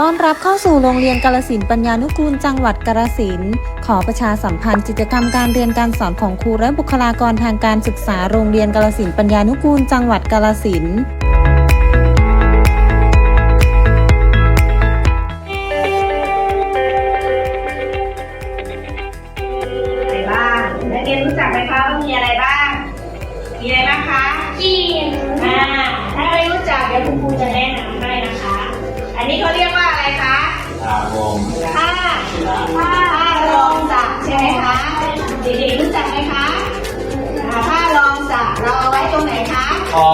ต้อนรับเข้าสู่โรงเรียนกาลสินธุ์ปัญญานุกูลจังหวัดกาลสินธุ์ขอประชาสัมพันธ์กิจกรรมการเรียนการสอนของครูและบุคลากรทางการศึกษาโรงเรียนกาลสินธุ์ปัญญานุกูลจังหวัดกาลสินธุ์อะไรบ้างนักเรียนรู้จักไหมคะว่ามีอะไรบ้าง มีอะไรบ้างคะจีนอ่าถ้าไม่รู้จักเดี๋ยวคุณครูจะแนะนำให้นะคะอั นนี้เขาเรียกว่าอะไรคะตาวงผ้าผ้ารองจักรใช่ไหมคะเด็กๆรู้จักไหมคะอ่าผ้ารองจักรเราเอาไว้ตรงไหนคะพ่อ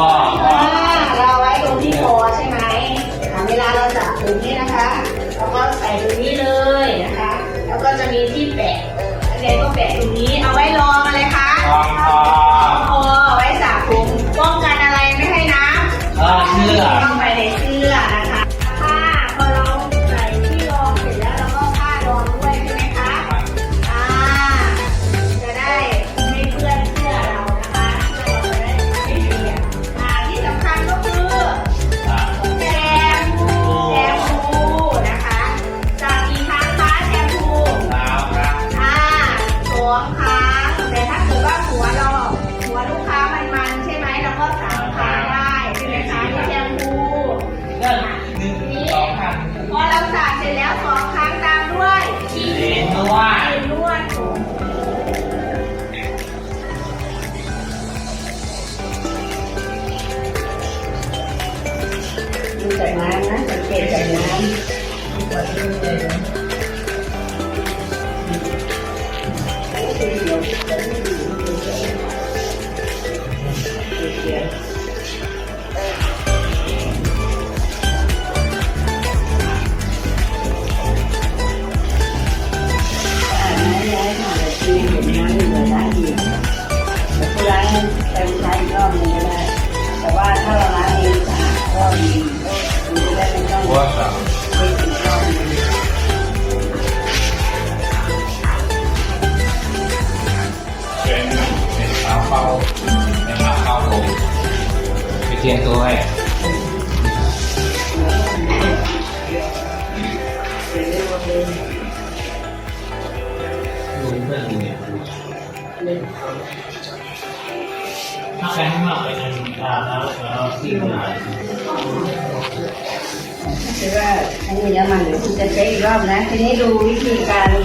เหล้างเต็มใช้อีกรอบหนึงก็ได้แต่ว่าถ้าเราล้างเองสะอาดก็ดีมันจะได้ไม่ต้องหัวสองไปอีกรอบหนึงเป็นเป็นเท้าเป้าเป็นเท้าเป้าลงไปเทียนตัวให้ ถ้าใครไม่มากไปทางตาแล้วแล้วที่ไหนคือว่าทั้งนี้แล้วมันเดี๋ยวคุณจะใช้อีกรอบนะ ทีนี้ดูวิธีการดู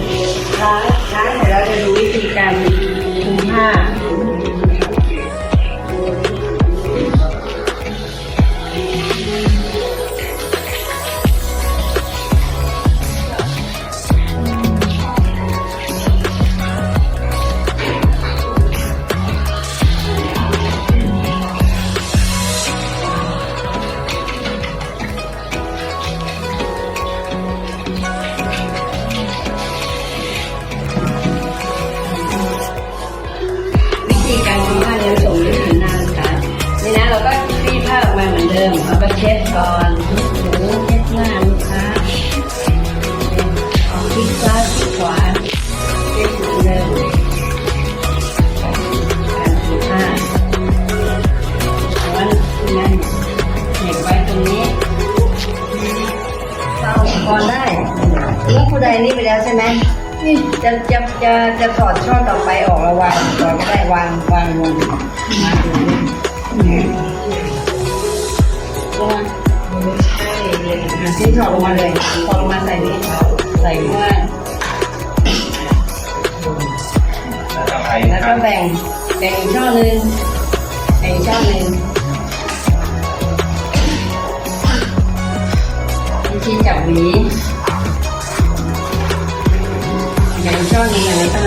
ตรงนี้เราอุปกรณ์ได้เมื่อผู้ใดนี่ไปแล้วใช่ไหมนี่จะจะจะจะถอดช่อต่อไปออกระวางก่อนก็ได้วางวางลงมาตรงนี้เนี่ยลงมาใช่เลยอะที่ถอดลงมาเลยถอดลงมาใส่นี่ใส่ข้างล่างแล้วไปแล้วก็แบ่งแบ่งอีกช่อหนึ่งแบ่งอีกช่อหนึ่ง วิธีจับหวีแบ่งช่อหนึ่งอย่างนี้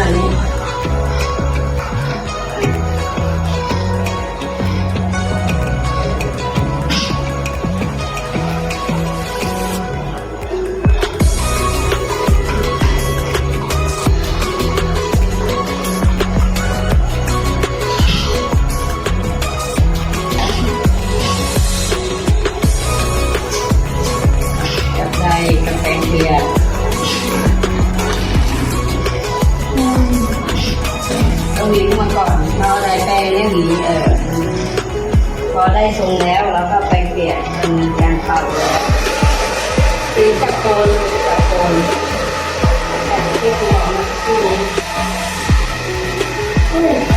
เป็นแตงเทียต้องดีมาก่อนเราได้แปลงเรื่องนี้เออพอได้ทรงแล้วเราก็ไปเปลี่ยนเป็นการเป่าตีตะโกนตะโกนแต่ที่เราไม่พูด